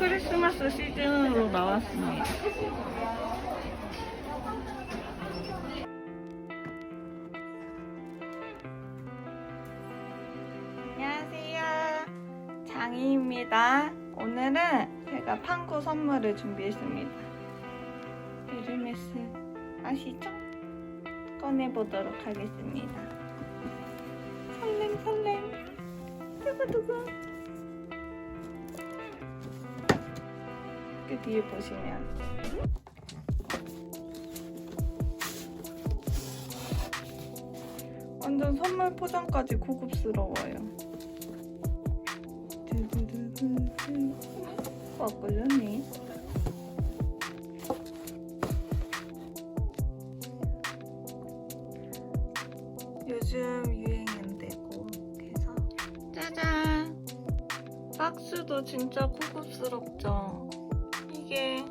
크리스마스 시즌으로 나왔습니다. 안녕하세요. 장희입니다. 오늘은 제가 판구 선물을 준비했습니다. 에르메스 아시죠? 꺼내보도록 하겠습니다. 설렘 설렘 두구두구 그 뒤에 보시면. 완전 선물 포장까지 고급스러워요. 와 걸렸니? 요즘 유행인데고 그래서 짜잔! 박스도 진짜 고급스럽죠 이게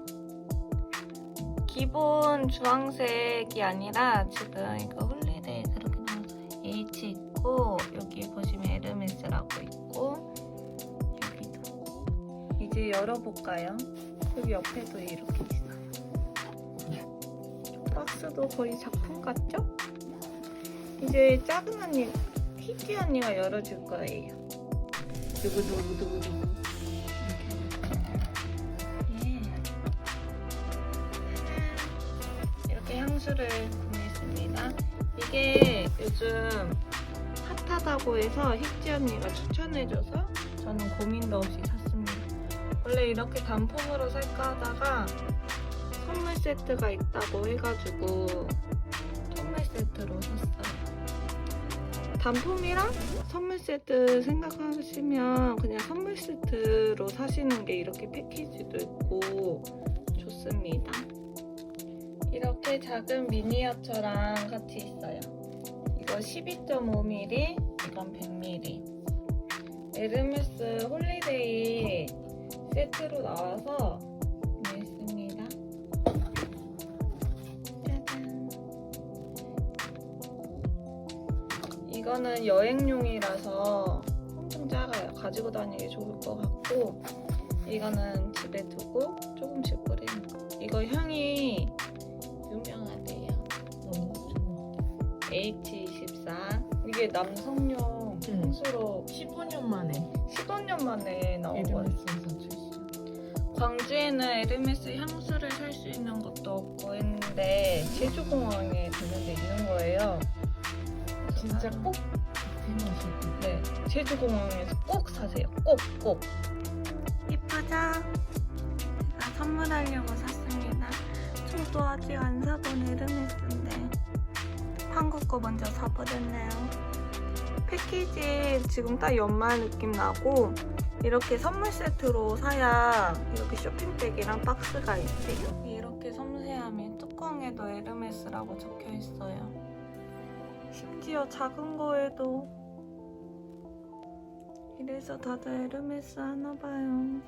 기본 주황색이 아니라 지금 이거 홀리데이 그렇게 나와서 H 있고 여기 보시면 에르메스라고 있고 여기도 이제 열어볼까요? 여기 옆에도 이렇게 있어요 박스도 거의 작품 같죠? 이제 작은 언니, 희지 언니가 열어줄 거예요. 두구두구두구두구. 향수를 구매했습니다. 이게 요즘 핫하다고 해서 희지 언니가 추천해줘서 저는 고민도 없이 샀습니다. 원래 이렇게 단품으로 살까 하다가 선물 세트가 있다고 해가지고 선물 세트로 샀어요. 단품이랑 선물 세트 생각하시면 그냥 선물 세트로 사시는 게 이렇게 패키지도 있고 좋습니다. 이렇게 작은 미니어처랑 같이 있어요. 이거 12.5mm, 이건 100mm. 에르메스 홀리데이 세트로 나와서 구매했습니다. 짜잔. 이거는 여행용이라서 엄청 작아요. 가지고 다니기 좋을 것 같고 이거는 집에 두고 조금씩 뿌리는 거. 이거 향이 BT 14 이게 남성용 향수로 15년 만에 15년 만에 나온 거예요. 광주에는 에르메스 향수를 살 수 있는 것도 없고 했는데 제주공항에 갔는데 있는 거예요. 그래서 진짜 꼭 대맛이고. 네, 제주공항에서 꼭 사세요. 꼭 꼭. 이쁘죠? 제가 선물하려고 샀습니다. 저도 아직 안 사. 거 먼저 사버렸네요. 패키지 지금 딱 연말 느낌 나고 이렇게 선물 세트로 사야 이렇게 쇼핑백이랑 박스가 있대요. 이렇게 섬세함이 뚜껑에도 에르메스라고 적혀 있어요. 심지어 작은 거에도 이래서 다들 에르메스 하나 봐요.